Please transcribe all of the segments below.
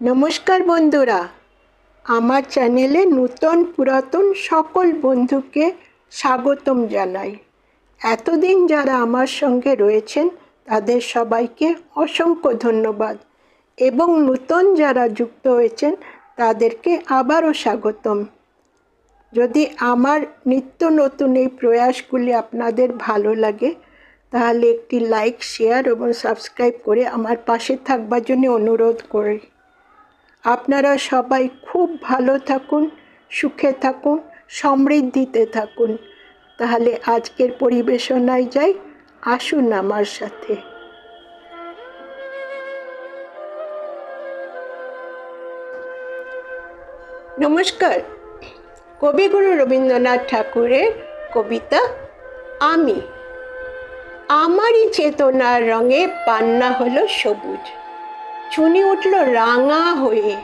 নমস্কার বন্ধুরা। আমার চ্যানেলে নূতন পুরাতন সকল বন্ধুকে স্বাগতম জানাই। এতদিন যারা আমার সঙ্গে রয়েছেন, তাদের সবাইকে অসংখ্য ধন্যবাদ এবং নূতন যারা যুক্ত হয়েছেন, তাদেরকে আবারও স্বাগতম। যদি আমার নিত্য নতুন এই প্রয়াসগুলি আপনাদের ভালো লাগে, তাহলে একটি লাইক, শেয়ার এবং সাবস্ক্রাইব করে আমার পাশে থাকবার জন্য অনুরোধ করি। আপনারা সবাই খুব ভালো থাকুন, সুখে থাকুন, সমৃদ্ধিতে থাকুন। তাহলে আজকের পরিবেশনায় যাই, আসুন আমার সাথে। নমস্কার, কবিগুরু রবীন্দ্রনাথ ঠাকুরের কবিতা আমি। আমারই চেতনার রঙে পান্না হলো সবুজ। চুনি উঠল রাঙা হয়ে।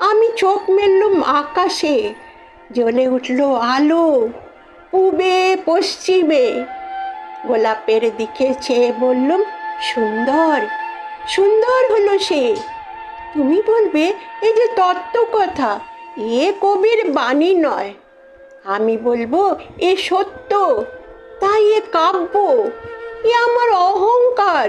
আমি চোখ মেললুম আকাশে, জ্বলে উঠল আলো, পূবে, পশ্চিমে। গোলাপের দিকে চেয়ে বললুম, সুন্দর সুন্দর হলো সে। তুমি বলবে এই যে তত্ত্ব কথা, এ কবির বাণী নয়। আমি বলব, এ সত্য, তাই এ কাব্য, এ আমার অহংকার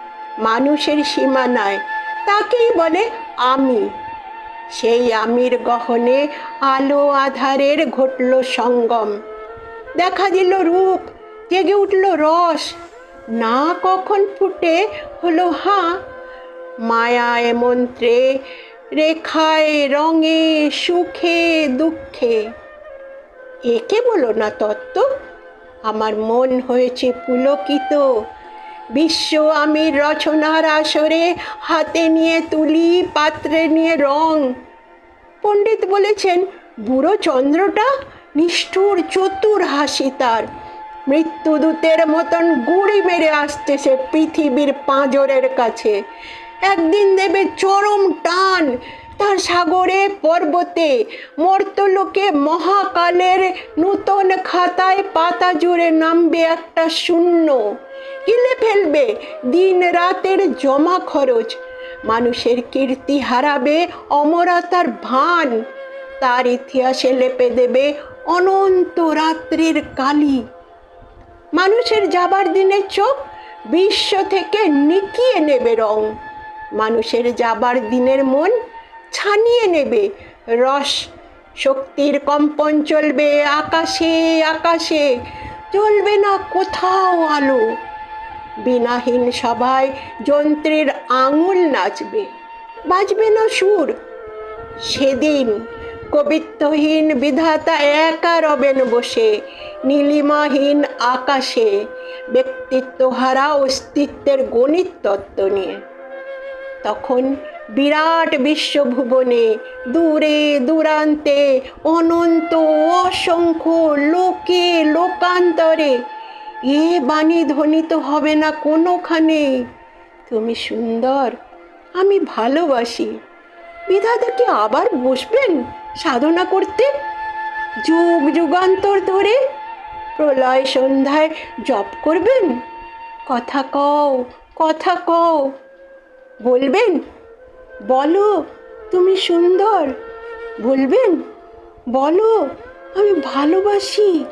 মানুষের সীমানায়, তাকেই বলে আমি। সেই আমির গহনে আলো আধারের ঘটল সঙ্গম। দেখা দিল রূপ, জেগে উঠল রস। না কখন ফুটে হলো হাঁ? মায়ায় মন্ত্রে রেখায়, রঙে, সুখে, দুঃখে। একে বলো না তত্ত্ব, আমার মন হয়েছে পুলকিত। বিশ্ব আমি রচনার আসরে হাতে নিয়ে তুলি, পাত্রে নিয়ে রং। পণ্ডিত বলেছেন, বুড়ো চন্দ্রটা নিষ্ঠুর চতুর হাসি তার। মৃত্যুদূতের মতন গুড়ি মেরে আসছে সে পৃথিবীর পাঁজরের কাছে। একদিন দেবে চরম টান তার সাগরে পর্বতে মর্তলোকে মহাকালের নূতন খাতায় পাতা জুড়ে নামবে একটা শূন্য। গিলে ফেলবে দিন রাতের জমা খরচ। মানুষের কীর্তি হারাবে অমরাতার ভান। তার ইতিহাসে লেপে দেবে অনন্ত রাত্রির কালি। মানুষের যাবার দিনের চোখ বিশ্ব থেকে নিকিয়ে নেবে রং। মানুষের যাবার দিনের মন ছানিয়ে নেবে। রস শক্তির কম্পন চলবে আকাশে আকাশে। চলবে না কোথাও আলো। বিনাহীন সভায় যন্ত্রের আঙুল নাচবে। বাজবে না সুর। সেদিন কবিত্বহীন বিধাতা একা রবেন বসে, নীলিমাহীন আকাশে ব্যক্তিত্বহারা অস্তিত্বের গণিত তত্ত্ব নিয়ে। তখন বিরাট বিশ্বভুবনে দূরে দূরান্তে অনন্ত অসংখ্য লোকে লোকান্তরে। এ বাণী ধ্বনিত হবে না কোনোখানে। তুমি সুন্দর, আমি ভালোবাসি। বিধাতা কি আবার বসবেন সাধনা করতে? যুগ যুগান্তর ধরে প্রলয় সন্ধ্যায় জপ করবেন? কথা কও কথা কও। বলবেন বলো তুমি সুন্দর। বলবেন বলো আমি ভালোবাসি।